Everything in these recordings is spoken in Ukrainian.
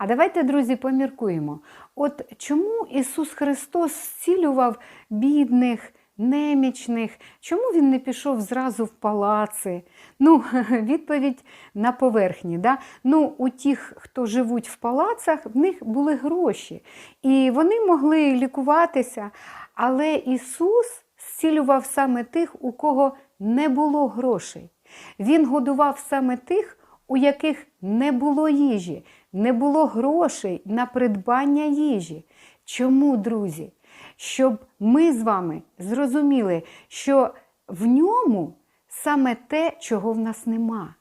А давайте, друзі, поміркуємо. От чому Ісус Христос зцілював бідних, немічних? Чому Він не пішов зразу в палаци? Ну, відповідь на поверхні. Да? Ну, у тих, хто живуть в палацах, в них були гроші. І вони могли лікуватися. Але Ісус зцілював саме тих, у кого не було грошей. Він годував саме тих, у яких не було їжі, не було грошей на придбання їжі. Чому, друзі? Щоб ми з вами зрозуміли, що в ньому саме те, чого в нас нема.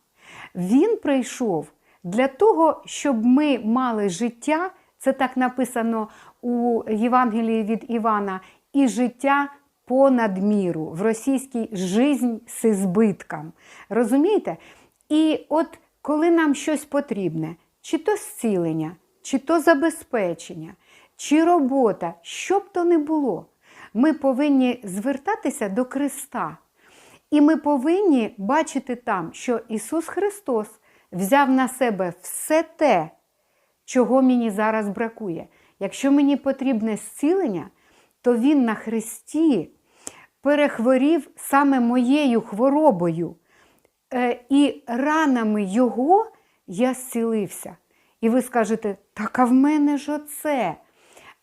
Він прийшов для того, щоб ми мали життя, це так написано у Євангелії від Івана, і життя понад міру, в російській жизнь з ізбитком. Розумієте? І от коли нам щось потрібне, чи то зцілення, чи то забезпечення, чи робота, що б то не було, ми повинні звертатися до Христа. І ми повинні бачити там, що Ісус Христос взяв на себе все те, чого мені зараз бракує. Якщо мені потрібне зцілення, то Він на Христі перехворів саме моєю хворобою. Е, І ранами Його я зцілився. І ви скажете, так а в мене ж оце.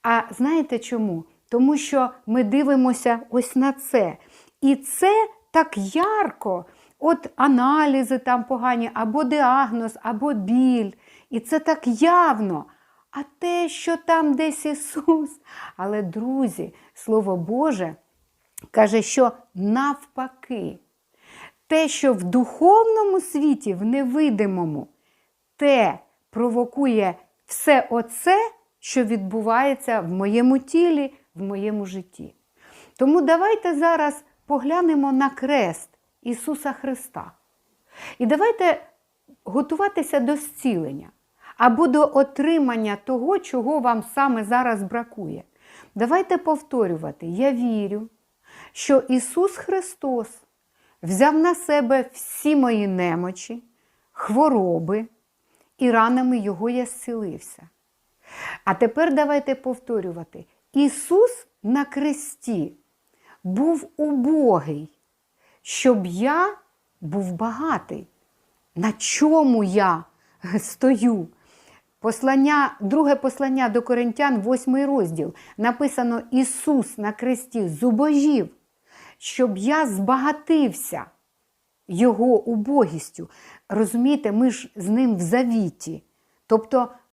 А знаєте чому? Тому що ми дивимося ось на це. І це так ярко, от аналізи там погані, або діагноз, або біль. І це так явно. А те, що там десь Ісус. Але, друзі, Слово Боже каже, що навпаки, те, що в духовному світі, в невидимому, те провокує все оце, що відбувається в моєму тілі, в моєму житті. Тому давайте зараз поглянемо на крест Ісуса Христа. І давайте готуватися до зцілення або до отримання того, чого вам саме зараз бракує. Давайте повторювати: я вірю, що Ісус Христос взяв на себе всі мої немочі, хвороби, і ранами Його я зцілився. А тепер давайте повторювати: Ісус на кресті був убогий, щоб я був багатий. На чому я стою? Послання, Друге послання до Коринтян, 8 розділ. Написано Ісус на кресті зубожів, щоб я збагатився Його убогістю. Розумієте, ми ж з ним в завіті. Тобто